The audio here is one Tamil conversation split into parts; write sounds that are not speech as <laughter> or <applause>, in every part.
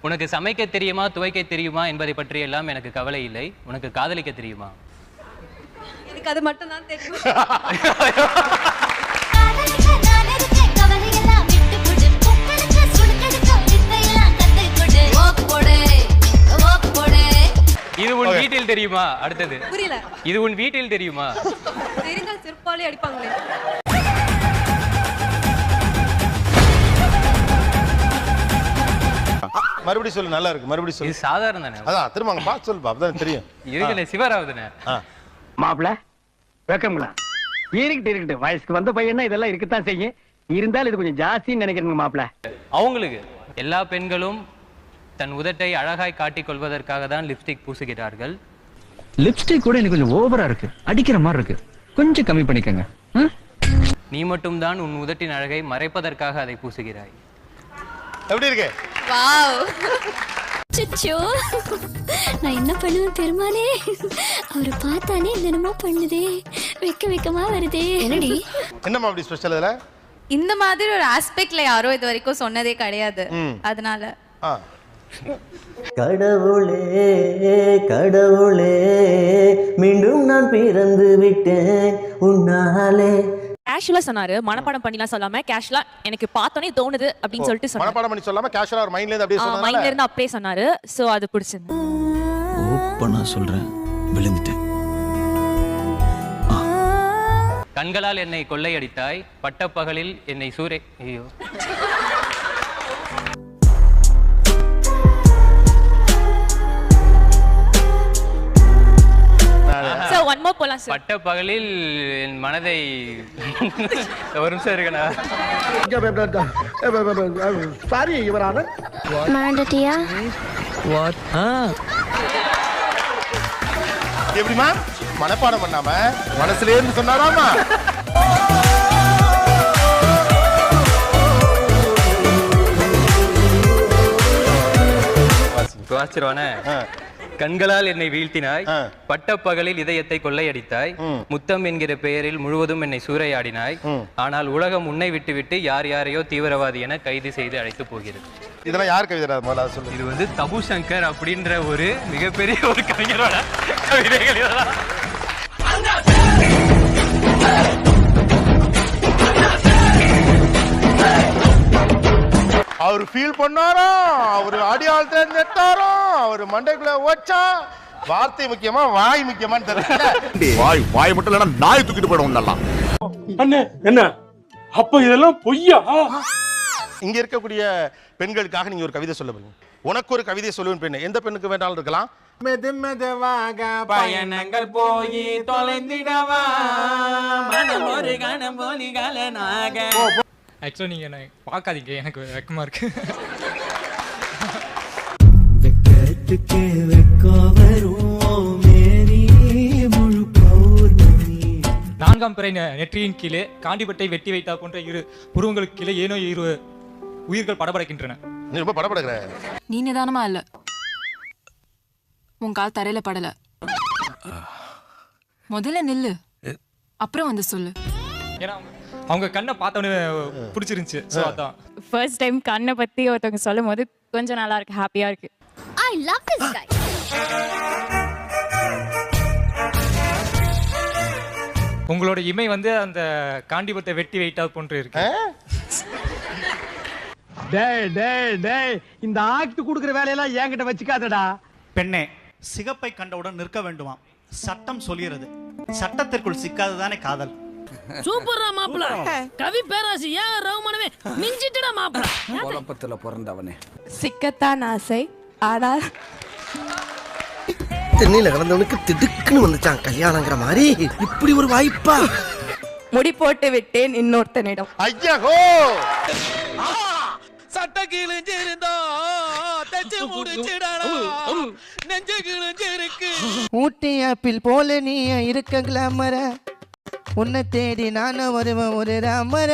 உனக்கு சமைக்க தெரியுமா துவைக்க தெரியுமா என்பதை பற்றி எல்லாம் எனக்கு கவலை இல்லை. உனக்கு காதலிக்க தெரியுமா? எனக்கு அது மட்டும் தான் தெரியும். இது உன் வீட்டில் தெரியுமா? அடுத்தது. புரியல. இது உன் வீட்டில் தெரியுமா? <laughs> தெரிந்தால் செருப்பாலே அடிப்பாங்களே. மறுபடியும் சொல்லு நல்லா இருக்கு மறுபடியும் இது சொல்லு சாதாரண தானே? அதான் திரும்ப அங்க பார்த்து சொல்லுப்பா அப்பதான் தெரியும். இருக்குண்ணே சிவராவதுண்ணே ஆ. மாப்பிள வெக்கங்களா இருக்கட்டு இருக்கட்டு வயசுக்கு வந்த பையனா இதெல்லாம் இருக்கத்தான் செய்யும். இருந்தாலும் இது கொஞ்சம் ஜாஸ்தின்னு நினைக்கிறேங்க மாப்பிள. அவங்களுக்கு எல்லா பெண்களும் தன் உதட்டை அழகாய் காட்டிக் கொள்வதற்காக தான் லிப்ஸ்டிக் பூசுகிறார்கள். லிப்ஸ்டிக் கூட எனக்கு கொஞ்சம் ஓவரா இருக்கு. அடிக்கிற மாதிரி இருக்கு. கொஞ்சம் கம்மி பண்ணிக்கங்க? நீ மட்டும்தான் உன் உதட்டின் அழகை மறைப்பதற்காக அதை பூசுகிறாய். எப்படி இருக்கு? வாவ். சுச்சோ நான் என்ன பண்ணுவேன் பெருமானே அவரை பார்த்தானே என்னென்னமோ பண்ணுதே. வெக்க வெக்கமா வருதே. என்னடி? என்னம்மா அப்படி ஸ்பெஷல் இதுல? இந்த மாதிரி ஒரு ஆஸ்பெக்ட்ல யாரோ இது வரைக்கும் சொன்னதே கிடையாது. அதனால. கடவுளே கடவுளே மீண்டும் நான் பிறந்து விட்டேன். உன்னாலே கேஷுவலா சொன்னாரு. மனப்பாடம் பண்ணிலாம் சொல்லாம கேஷுவலா எனக்கு பார்த்தோன்னே தோணுது அப்படின்னு சொல்லிட்டு சொன்னாரு. மனப்பாடம் பண்ணி சொல்லாம கேஷுவலா ஒரு மைண்ட்ல இருந்து அப்படியே மைண்ட்ல சொன்னதால இருந்து அப்படியே சொன்னாரு. சோ அது பிடிச்சிருந்து ஓப்பனா சொல்றேன். விழுந்துட்டேன். கண்களால் என்னை கொள்ளையடித்தாய் பட்டப்பகலில் என்னை சூறை ஐயோ. மோர் போலாம் சார் பட்ட பகலில் என் மனதை <laughs> ஒரு நிமிஷம் இருக்கணா சாரி இவரான? மாண்டட்டியா எப்படிமா மனப்பாடம் பண்ணாம? மனசுல இருந்து சொன்னாராமா வாச்சிருவானே ஆ. கண்களால் என்னை வீழ்த்தினாய் ஆ. பட்ட பகலில் இதயத்தை கொள்ளையடித்தாய். முத்தம் என்கிற பெயரில் முழுவதும் என்னை சூறையாடினாய். ஆனால் உலகம் உன்னை விட்டுவிட்டு யார் யாரையோ தீவிரவாதி என கைது செய்து அழைத்து போகிறது இதெல்லாம் யார் கவிதை இது வந்து தபு சங்கர் அப்படின்ற ஒரு மிகப்பெரிய ஒரு கவிஞரோட கவிதைகள் இதெல்லாம் அவர் ஃபீல் பண்ணாரோ அவர் அடியாளத்துல நெட்டாரோ அவர் மண்டைக்குள்ள ஓச்சா வார்த்தை முக்கியமா வாய் முக்கியமான்னு தெரியல. வாய் வாய் மட்டும் இல்லைன்னா நாய் தூக்கிட்டு போயிடும் நல்லா அண்ணே என்ன? அப்ப இதெல்லாம் பொய்யா? இங்க இருக்கக்கூடிய பெண்களுக்காக நீங்க ஒரு கவிதை சொல்ல போறீங்க. உனக்கு ஒரு கவிதை சொல்லுவேன் பெண்ணு. எந்த பெண்ணுக்கு வேணாலும் இருக்கலாம். மெது மெதுவாக பயணங்கள் போய் தொலைந்திடவா? மனம் ஒரு கணம் போலிகலனாக ஆக்சுவலா நீங்க என்ன பார்க்காதீங்க. எனக்கு வெக்கமா இருக்கு. வெக்கத்துக்கு வெக்கோ வரும். நான்காம் பிறை நெற்றியின் கீழே காண்டிபட்டை வெட்டி வைத்தா போன்ற இரு புருவங்களுக்கு கீழே ஏனோ இரு உயிர்கள் படபடக்கின்றன. நீ ரொம்ப படப்படுகிற நீ நிதானமா இல்ல. உன் கால் தரையில படல. முதல்ல நில்லு. அப்புறம் வந்து சொல்லு. ஏன்னா அவங்க- கண்ணை பார்த்தோன்னே பிடிச்சிருந்துச்சு. ஸோ அதான். ஃபர்ஸ்ட் டைம் கண்ணை பத்தி ஒருத்தவங்க சொல்லும் போது கொஞ்சம் நல்லா இருக்கு ஹாப்பியா இருக்கு. ஐ லவ் திஸ் கை உங்களோட இமை வந்து அந்த காண்டிபத்தை வெட்டி வைத்தா போன்று இருக்கு. டேய் டேய் டேய் இந்த ஆக்ட் குடுக்குற வேலையெல்லாம் என்கிட்ட வச்சுக்காதடா. பெண்ணே சிகப்பை கண்டவுடன் நிற்க வேண்டுமாம். சட்டம் சொல்கிறது. சட்டத்திற்குள் சிக்காததானே காதல். சூப்பர்ரா மாப்பிள. கவி பேராசி ஏன் ரவுமனவே மிஞ்சிட்டுடா மாப்பிள. குழப்பத்துல பிறந்தவனே சிக்கத்தான் ஆசை. ஆனால் தென்னையில கலந்தவனுக்கு திடுக்குன்னு வந்துச்சான் கல்யாணங்கிற மாதிரி. இப்படி ஒரு வாய்ப்பா? முடி போட்டு விட்டேன் இன்னொருத்தனிடம். ஐயா சட்ட கிழிஞ்சிருந்தா தச்சு முடிச்சிடலாம் நெஞ்சு கிழிஞ்சிருக்கு ஊட்டி ஆப்பிள் போல நீ இருக்க கிளாமர உன்னை தேடி நானும் வருவேன் ஒரு ராமர.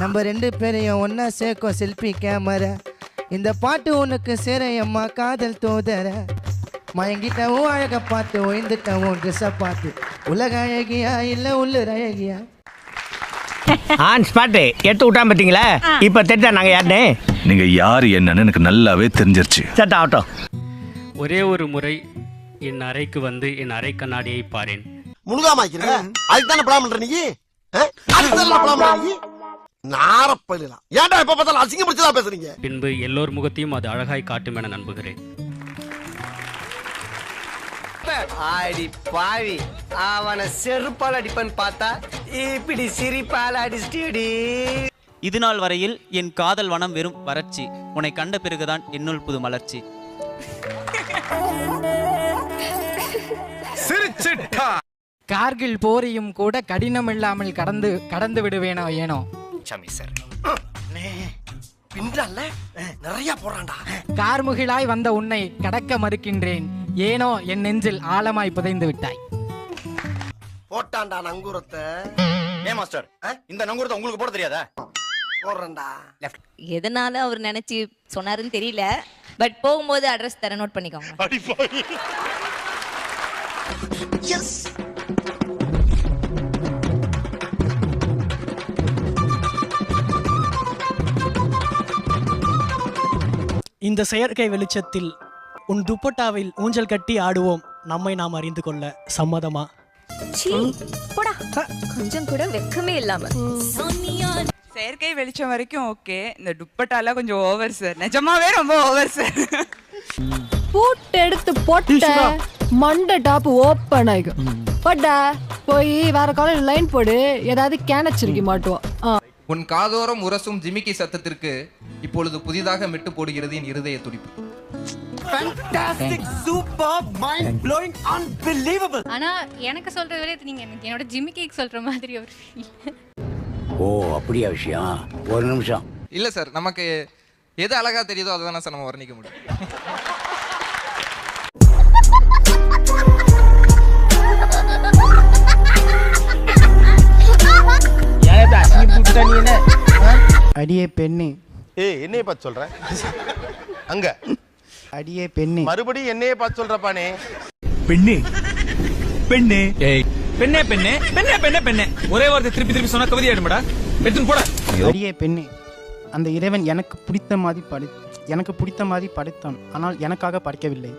நம்ம ரெண்டு பேரையும் ஒன்னா சேர்க்கும் செல்ஃபி கேமரா இந்த பாட்டு உனக்கு சேர அம்மா காதல் தோதர. மயங்கிட்டவும் அழக பார்த்து ஒய்ந்துட்டவும் ட்ரெஸ்ஸை பார்த்து. உலக அழகியா இல்ல உள்ளுர் அழகியா? ஆன் ஸ்பாட்டு எடுத்து விட்டாம பார்த்தீங்களா? இப்ப தெரிஞ்சா நாங்க யாருன்னு? நீங்க யாரு என்னன்னு எனக்கு நல்லாவே தெரிஞ்சிருச்சு. சட்ட ஆகட்டும் ஒரே ஒரு முறை என் அறைக்கு வந்து என் அறை கண்ணாடியை பாரேன். முழுகாம ஆக்கிறீங்க அதுக்கு தானே பிளான் பண்ற நீ? அதுக்கு தானே பிளான் பண்ற நீ? நாரப்பயிலாம் ஏன்டா எப்ப பார்த்தாலும் அசிங்க பிடிச்சதா பேசுறீங்க? பின்பு எல்லோர் முகத்தையும் அது அழகாய் காட்டும் என நம்புகிறேன். ஆடி பாவி. அவனை செருப்பால் அடிப்பன்னு பார்த்தா இப்படி சிரிப்பால் அடிச்சிட்டி இது நாள் வரையில் என் காதல் வனம் வெறும் வறட்சி. உன்னை கண்ட பிறகுதான் என்னுள் புது மலர்ச்சி. கார்கில் போரையும் கூட கடினம் இல்லாமல் கடந்து கடந்து விடுவேனோ ஏனோ? சமி சார். பின்றால நிறைய போறான்டா. கார்முகிலாய் வந்த உன்னை கடக்க மறுக்கின்றேன். ஏனோ என் நெஞ்சில் ஆழமாய் புதைந்து விட்டாய். போட்டான்டா நங்கூரத்தை. ஏ மாஸ்டர் இந்த நங்கூரத்தை உங்களுக்கு போட தெரியாதா? போடுறேன்டா. எதனால அவர் நினைச்சு சொன்னாருன்னு தெரியல. பட் போகும்போது அட்ரஸ் தர நோட் பண்ணிக்கோங்க. எஸ் இந்த செயற்கை வெளிச்சத்தில் உன் துப்பட்டாவில் ஊஞ்சல் கட்டி ஆடுவோம். நம்மை நாம் அறிந்து கொள்ள சம்மதமா? போடா. கொஞ்சம் கூட வெக்கமே இல்லாம. செயற்கை வெளிச்சம் வரைக்கும் ஓகே. இந்த துப்பட்டால கொஞ்சம் ஓவர் சார் நிஜமாவே ரொம்ப ஓவர் சார் பூட்டு எடுத்து போட்ட மண்டை டாப் ஓப்பன் ஆகும் போட்டா போய் வேற காலேஜ் லைன் போடு. ஏதாவது கேனச்சிருக்கி மாட்டுவோம் உன் காதோரம் உரசும் ஜிமிக்கி சத்தத்திற்கு இப்பொழுது புதிதாக மெட்டு போடுகிறது என் இருதய துடிப்பு. Fantastic super mind blowing unbelievable ஆனா எனக்கு சொல்றத இது நீங்க எனக்கு என்னோட ஜிம்மி கேக் சொல்ற மாதிரி ஒரு. ஓ அப்படியா விஷயம்? ஒரு நிமிஷம். இல்ல சார் நமக்கு எது அழகா தெரியுதோ அதை தானே சார் நம்ம வர்ணிக்க முடியும். அடியே பெண்ணே. ஏய் என்னைய பார்த்து சொல்ற? அங்க. அடியே பெண்ணே. மறுபடியும் என்னைய பார்த்து சொல்றப்பானே? பெண்ணே. பெண்ணே. ஏய். பெண்ணே பெண்ணே. பெண்ணே பெண்ணே பெண்ணே. ஒரே வார்த்தை திருப்பி திருப்பி சொன்னா கவிதை ஆயிடுமாடா? எடுத்துன்னு போட. அடியே பெண்ணே. அந்த இறைவன் எனக்கு பிடித்த மாதிரி படை எனக்கு பிடித்த மாதிரி படைத்தான். ஆனால் எனக்காக படைக்கவில்லை.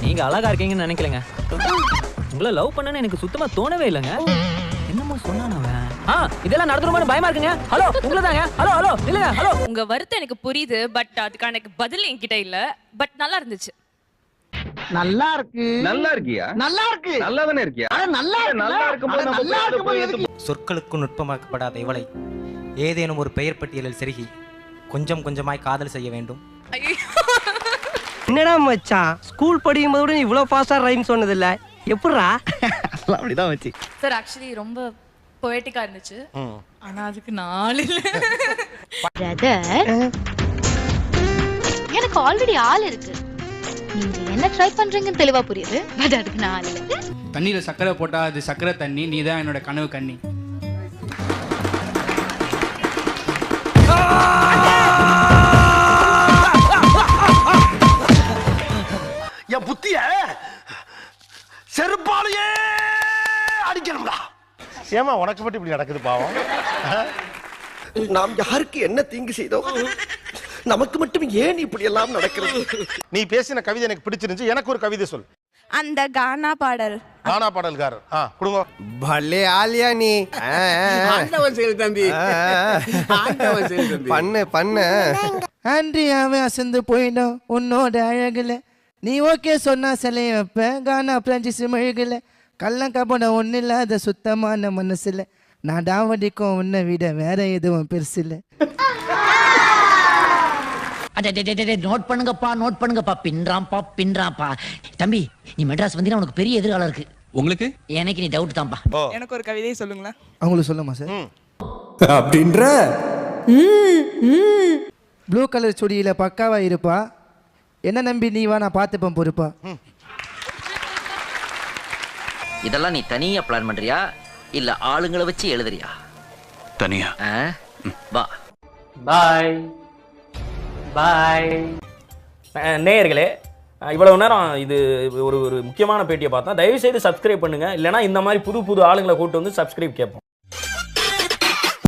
நீங்க அழகா இருக்கீங்கன்னு நினைக்கலங்க. உங்களை லவ் பண்ணனு எனக்கு சுத்தமா தோணவே இல்லைங்க. என்னமோ சொன்னானவன் ஆ இதெல்லாம் நடந்துருமான்னு பயமா இருக்குங்க. ஹலோ உங்களை தாங்க ஹலோ ஹலோ இல்லங்க ஹலோ. உங்க வருத்தம் எனக்கு புரியுது பட் அதுக்கான எனக்கு பதில் என்கிட்ட இல்ல. பட் நல்லா இருந்துச்சு. நல்லா இருக்கு. நல்லா இருக்கியா? நல்லா இருக்கு. நல்லா தானே இருக்கியா? ஆனா நல்லா நல்லா இருக்கும்போது நம்ம நல்லா இருக்கும்போது சொற்களுக்கு நுட்பமாக்கப்படாத இவளை ஏதேனும் ஒரு பெயர் பட்டியலில் செருகி கொஞ்சம் கொஞ்சமாய் காதல் செய்ய வேண்டும். என்னடா மச்சான்? ஸ்கூல் படிக்கும் போது இவ்வளவு ஃபாஸ்டா ரைம் சொன்னது இல்ல எப்படிடா அப்படிதான் வச்சு. சார் ஆக்சுவலி ரொம்ப பொயட்டிக்கா இருந்துச்சு. ஆனா அதுக்கு நாலு இல்ல. எனக்கு ஆல்ரெடி ஆள் இருக்கு. நீங்க என்ன ட்ரை பண்றீங்கன்னு தெளிவா புரியுது. பட் அதுக்கு நான் ஆள் இல்லை. தண்ணியில சக்கரை போட்டா அது சக்கரை தண்ணி நீ தான் என்னோட கனவு கண்ணி. ஏமா உனக்கு மட்டும் இப்படி நடக்குது பாவம்? நாம் யாருக்கு என்ன தீங்கு செய்தோம் நமக்கு மட்டும் ஏன் இப்படி எல்லாம் நடக்கிறது? நீ பேசின கவிதை எனக்கு பிடிச்சிருந்துச்சு. எனக்கு ஒரு கவிதை சொல். அந்த கானா பாடல். கானா பாடல்காரர். ஆ கொடுங்க. பல்லே ஆலியா நீ. ஆண்டவன் செயல் தம்பி. ஆண்டவன் செயல் தம்பி. பண்ணு பண்ணு. ஆண்ட்ரியாவே அசந்து போயிடும் உன்னோட அழகுல. நீ ஓகே சொன்னா சிலைய வைப்பேன். கானா பிரான்சிஸ் மெழுகுல. கள்ளம் கபடம் ஒன்றும் இல்லாத சுத்தமான மனசுல நான் டாவடிக்கும் உன்னை விட வேற எதுவும் பெருசில்ல. நோட் பண்ணுங்கப்பா நோட் பண்ணுங்கப்பா. பின்றாம்பா பின்றாம்பா தம்பி நீ மெட்ராஸ் வந்தீங்கன்னா உனக்கு பெரிய எதிர்காலம் இருக்கு. உங்களுக்கு? எனக்கு நீ டவுட் தான்ப்பா. எனக்கு ஒரு கவிதையை சொல்லுங்களேன். அவங்களுக்கு சொல்லுமா சார் அப்படின்ற? ப்ளூ கலர் சுடியில பக்காவா இருப்பா. என்ன நம்பி நீ வா நான் பார்த்துப்பேன் பொறுப்பா. இதெல்லாம் நீ தனியா பிளான் பண்றியா? இல்ல ஆளுங்களை வச்சு எழுதுறியா? தனியா. வா. பாய் பாய் நேயர்களே இவ்வளவு நேரம் இது ஒரு ஒரு முக்கியமான பேட்டியை பார்த்தா தயவு செய்து சப்ஸ்கிரைப் பண்ணுங்க. இல்லைன்னா இந்த மாதிரி புது புது ஆளுங்களை கூட்டு வந்து சப்ஸ்கிரைப் கேட்போம்.